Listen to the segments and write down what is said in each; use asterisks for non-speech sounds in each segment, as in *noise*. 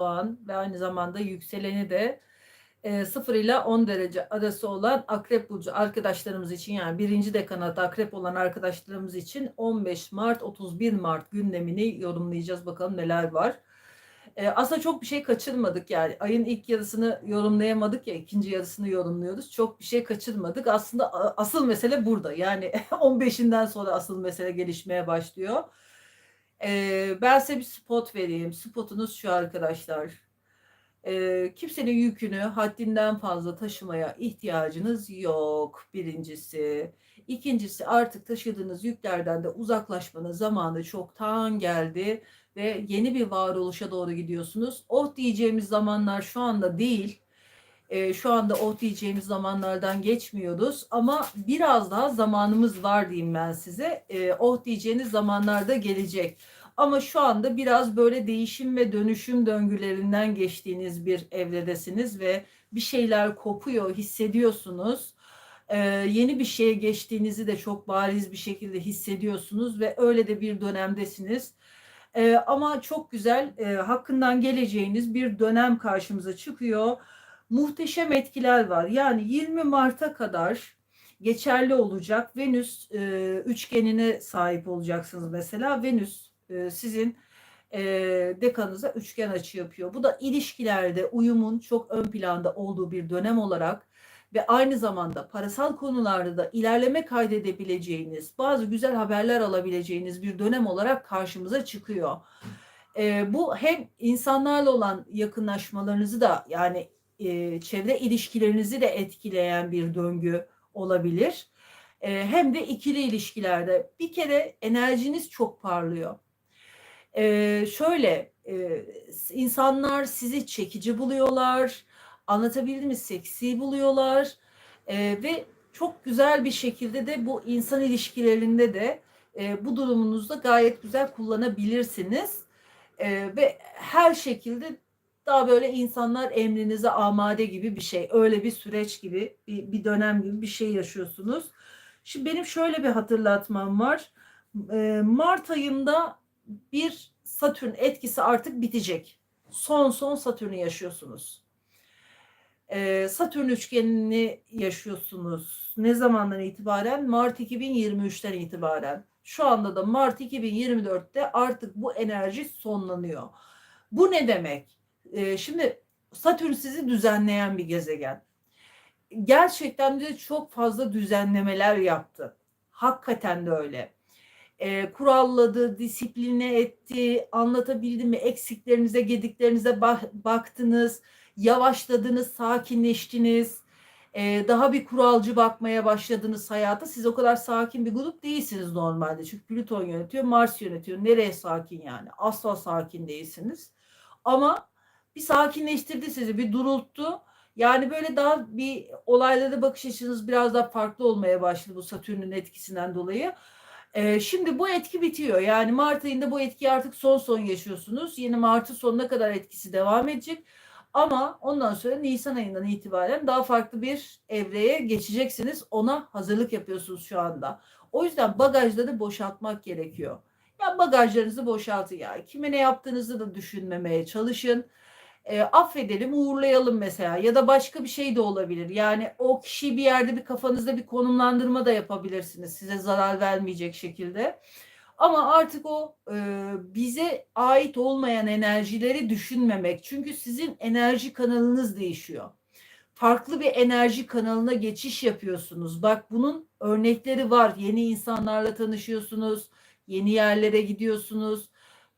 doğan ve aynı zamanda yükseleni de e, 0 ile 10 derece arası olan akrep burcu arkadaşlarımız için yani birinci dekanat akrep olan arkadaşlarımız için 15 Mart 31 Mart gündemini yorumlayacağız. Bakalım neler var. E, aslında çok bir şey kaçırmadık yani ayın ilk yarısını yorumlayamadık ya ikinci yarısını yorumluyoruz. Çok bir şey kaçırmadık. Aslında asıl mesele burada yani *laughs* 15'inden sonra asıl mesele gelişmeye başlıyor. E, ben size bir spot vereyim. Spotunuz şu arkadaşlar. E, kimsenin yükünü haddinden fazla taşımaya ihtiyacınız yok birincisi. İkincisi artık taşıdığınız yüklerden de uzaklaşmanın zamanı çoktan geldi ve yeni bir varoluşa doğru gidiyorsunuz. Oh diyeceğimiz zamanlar şu anda değil. E, şu anda oh diyeceğimiz zamanlardan geçmiyoruz ama biraz daha zamanımız var diyeyim ben size. E, oh diyeceğiniz zamanlarda gelecek. Ama şu anda biraz böyle değişim ve dönüşüm döngülerinden geçtiğiniz bir evredesiniz ve bir şeyler kopuyor, hissediyorsunuz. Ee, yeni bir şeye geçtiğinizi de çok bariz bir şekilde hissediyorsunuz ve öyle de bir dönemdesiniz. Ee, ama çok güzel, e, hakkından geleceğiniz bir dönem karşımıza çıkıyor. Muhteşem etkiler var. Yani 20 Mart'a kadar geçerli olacak. Venüs e, üçgenine sahip olacaksınız mesela. Venüs e, sizin e, dekanınıza üçgen açı yapıyor. Bu da ilişkilerde uyumun çok ön planda olduğu bir dönem olarak ve aynı zamanda parasal konularda da ilerleme kaydedebileceğiniz, bazı güzel haberler alabileceğiniz bir dönem olarak karşımıza çıkıyor. E, bu hem insanlarla olan yakınlaşmalarınızı da yani çevre ilişkilerinizi de etkileyen bir döngü olabilir. Hem de ikili ilişkilerde bir kere enerjiniz çok parlıyor. Şöyle insanlar sizi çekici buluyorlar, anlatabildim mi? Seksi buluyorlar ve çok güzel bir şekilde de bu insan ilişkilerinde de e, bu durumunuzda gayet güzel kullanabilirsiniz e, ve her şekilde daha böyle insanlar emrinize amade gibi bir şey, öyle bir süreç gibi bir, bir dönem gibi bir şey yaşıyorsunuz. Şimdi benim şöyle bir hatırlatmam var. E, Mart ayında bir Satürn etkisi artık bitecek. Son son Satürn'ü yaşıyorsunuz. Ee, Satürn üçgenini yaşıyorsunuz. Ne zamandan itibaren? Mart 2023'ten itibaren. Şu anda da Mart 2024'te artık bu enerji sonlanıyor. Bu ne demek? Ee, şimdi Satürn sizi düzenleyen bir gezegen. Gerçekten de çok fazla düzenlemeler yaptı. Hakikaten de öyle e, kuralladı, disipline etti, anlatabildi mi? Eksiklerinize, gediklerinize baktınız, yavaşladınız, sakinleştiniz. E, daha bir kuralcı bakmaya başladınız hayata. Siz o kadar sakin bir grup değilsiniz normalde. Çünkü Plüton yönetiyor, Mars yönetiyor. Nereye sakin yani? Asla sakin değilsiniz. Ama bir sakinleştirdi sizi, bir durulttu. Yani böyle daha bir olaylara bakış açınız biraz daha farklı olmaya başladı bu Satürn'ün etkisinden dolayı. E, şimdi bu etki bitiyor. Yani Mart ayında bu etki artık son son yaşıyorsunuz. Yeni Mart'ın sonuna kadar etkisi devam edecek. Ama ondan sonra Nisan ayından itibaren daha farklı bir evreye geçeceksiniz. Ona hazırlık yapıyorsunuz şu anda. O yüzden bagajları boşaltmak gerekiyor. Ya bagajlarınızı boşaltın ya. Kime ne yaptığınızı da düşünmemeye çalışın e, affedelim, uğurlayalım mesela ya da başka bir şey de olabilir. Yani o kişi bir yerde bir kafanızda bir konumlandırma da yapabilirsiniz size zarar vermeyecek şekilde. Ama artık o e, bize ait olmayan enerjileri düşünmemek. Çünkü sizin enerji kanalınız değişiyor. Farklı bir enerji kanalına geçiş yapıyorsunuz. Bak bunun örnekleri var. Yeni insanlarla tanışıyorsunuz, yeni yerlere gidiyorsunuz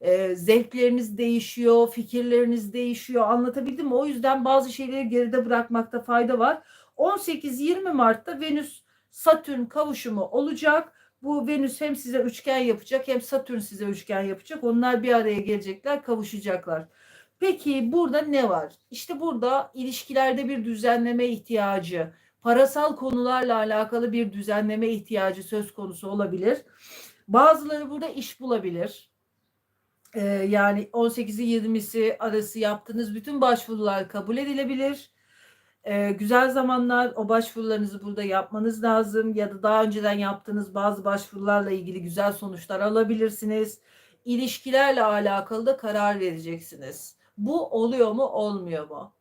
e, zevkleriniz değişiyor, fikirleriniz değişiyor. Anlatabildim mi? O yüzden bazı şeyleri geride bırakmakta fayda var. 18-20 Mart'ta Venüs Satürn kavuşumu olacak. Bu Venüs hem size üçgen yapacak hem Satürn size üçgen yapacak. Onlar bir araya gelecekler, kavuşacaklar. Peki burada ne var? İşte burada ilişkilerde bir düzenleme ihtiyacı, parasal konularla alakalı bir düzenleme ihtiyacı söz konusu olabilir. Bazıları burada iş bulabilir e, yani 18'i 20'si arası yaptığınız bütün başvurular kabul edilebilir. E, güzel zamanlar o başvurularınızı burada yapmanız lazım ya da daha önceden yaptığınız bazı başvurularla ilgili güzel sonuçlar alabilirsiniz. İlişkilerle alakalı da karar vereceksiniz. Bu oluyor mu, olmuyor mu?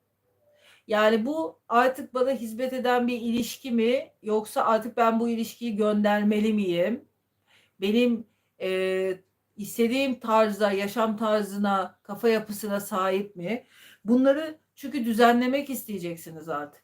Yani bu artık bana hizmet eden bir ilişki mi yoksa artık ben bu ilişkiyi göndermeli miyim? Benim e, istediğim tarza, yaşam tarzına, kafa yapısına sahip mi? Bunları çünkü düzenlemek isteyeceksiniz artık.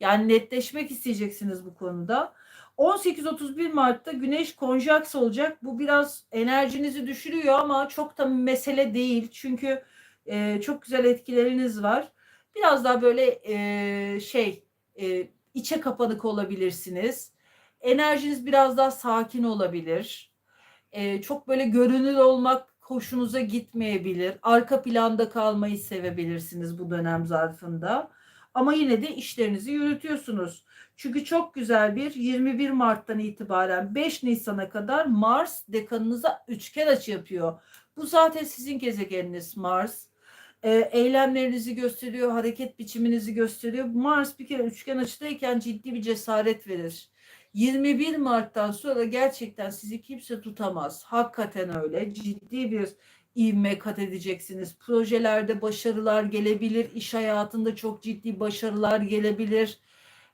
Yani netleşmek isteyeceksiniz bu konuda. 18-31 Mart'ta Güneş konjaks olacak. Bu biraz enerjinizi düşürüyor ama çok da mesele değil. Çünkü e, çok güzel etkileriniz var. Biraz daha böyle e, şey e, içe kapanık olabilirsiniz. Enerjiniz biraz daha sakin olabilir. E, çok böyle görünür olmak hoşunuza gitmeyebilir. Arka planda kalmayı sevebilirsiniz bu dönem zarfında. Ama yine de işlerinizi yürütüyorsunuz. Çünkü çok güzel bir 21 Mart'tan itibaren 5 Nisan'a kadar Mars dekanınıza üçgen açı yapıyor. Bu zaten sizin gezegeniniz Mars. E, eylemlerinizi gösteriyor, hareket biçiminizi gösteriyor. Mars bir kere üçgen açıdayken ciddi bir cesaret verir. 21 Mart'tan sonra gerçekten sizi kimse tutamaz. Hakikaten öyle. Ciddi bir ivme kat edeceksiniz. Projelerde başarılar gelebilir. iş hayatında çok ciddi başarılar gelebilir.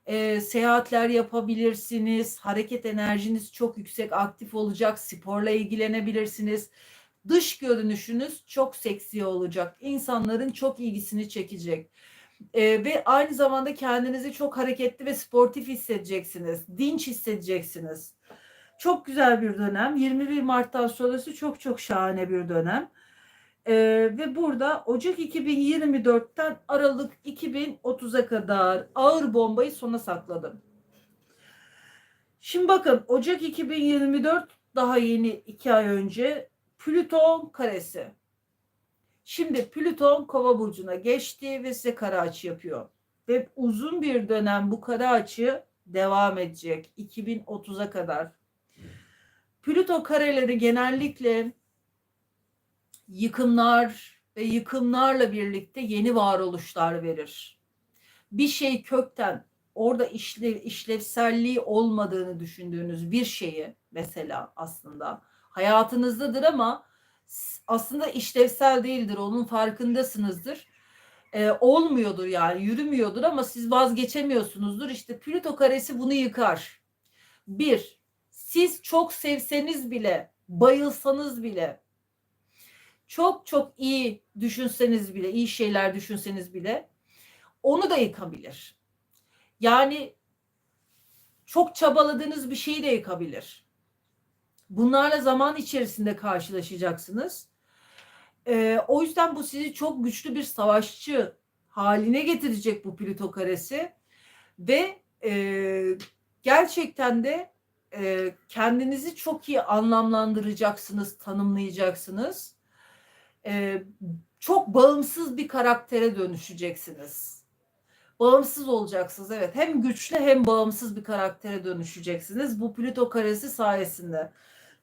E, seyahatler yapabilirsiniz. Hareket enerjiniz çok yüksek, aktif olacak. Sporla ilgilenebilirsiniz. Dış görünüşünüz çok seksi olacak. İnsanların çok ilgisini çekecek. E, ve aynı zamanda kendinizi çok hareketli ve sportif hissedeceksiniz. Dinç hissedeceksiniz. Çok güzel bir dönem. 21 Mart'tan sonrası çok çok şahane bir dönem. Ee, ve burada Ocak 2024'ten Aralık 2030'a kadar ağır bombayı sona sakladım. Şimdi bakın Ocak 2024 daha yeni iki ay önce Plüton karesi. Şimdi Plüton kova burcuna geçti ve size kara açı yapıyor. Ve uzun bir dönem bu kara açı devam edecek 2030'a kadar. Plüto kareleri genellikle yıkımlar ve yıkımlarla birlikte yeni varoluşlar verir. Bir şey kökten orada işlev, işlevselliği olmadığını düşündüğünüz bir şeyi mesela aslında hayatınızdadır ama aslında işlevsel değildir. Onun farkındasınızdır. Ee, olmuyordur yani yürümüyordur ama siz vazgeçemiyorsunuzdur. İşte Plüto karesi bunu yıkar. Bir, siz çok sevseniz bile, bayılsanız bile, çok çok iyi düşünseniz bile, iyi şeyler düşünseniz bile onu da yıkabilir. Yani çok çabaladığınız bir şeyi de yıkabilir. Bunlarla zaman içerisinde karşılaşacaksınız. Ee, o yüzden bu sizi çok güçlü bir savaşçı haline getirecek bu Plüto karesi ve e, gerçekten de e, kendinizi çok iyi anlamlandıracaksınız, tanımlayacaksınız. E, çok bağımsız bir karaktere dönüşeceksiniz. Bağımsız olacaksınız evet. Hem güçlü hem bağımsız bir karaktere dönüşeceksiniz bu Plüto karesi sayesinde.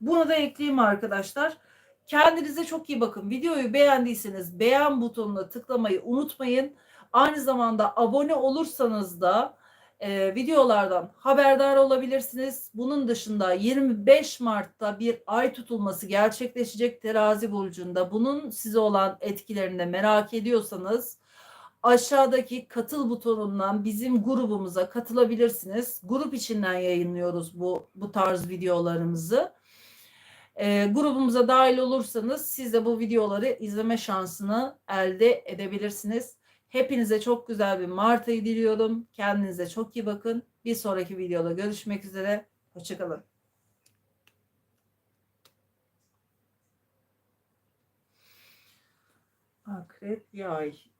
Bunu da ekleyeyim arkadaşlar. Kendinize çok iyi bakın. Videoyu beğendiyseniz beğen butonuna tıklamayı unutmayın. Aynı zamanda abone olursanız da e, videolardan haberdar olabilirsiniz. Bunun dışında 25 Mart'ta bir ay tutulması gerçekleşecek terazi burcunda. Bunun size olan etkilerini merak ediyorsanız aşağıdaki katıl butonundan bizim grubumuza katılabilirsiniz. Grup içinden yayınlıyoruz bu bu tarz videolarımızı. E, grubumuza dahil olursanız siz de bu videoları izleme şansını elde edebilirsiniz. Hepinize çok güzel bir Mart ayı diliyorum. Kendinize çok iyi bakın. Bir sonraki videoda görüşmek üzere. Hoşçakalın. Akrep yay.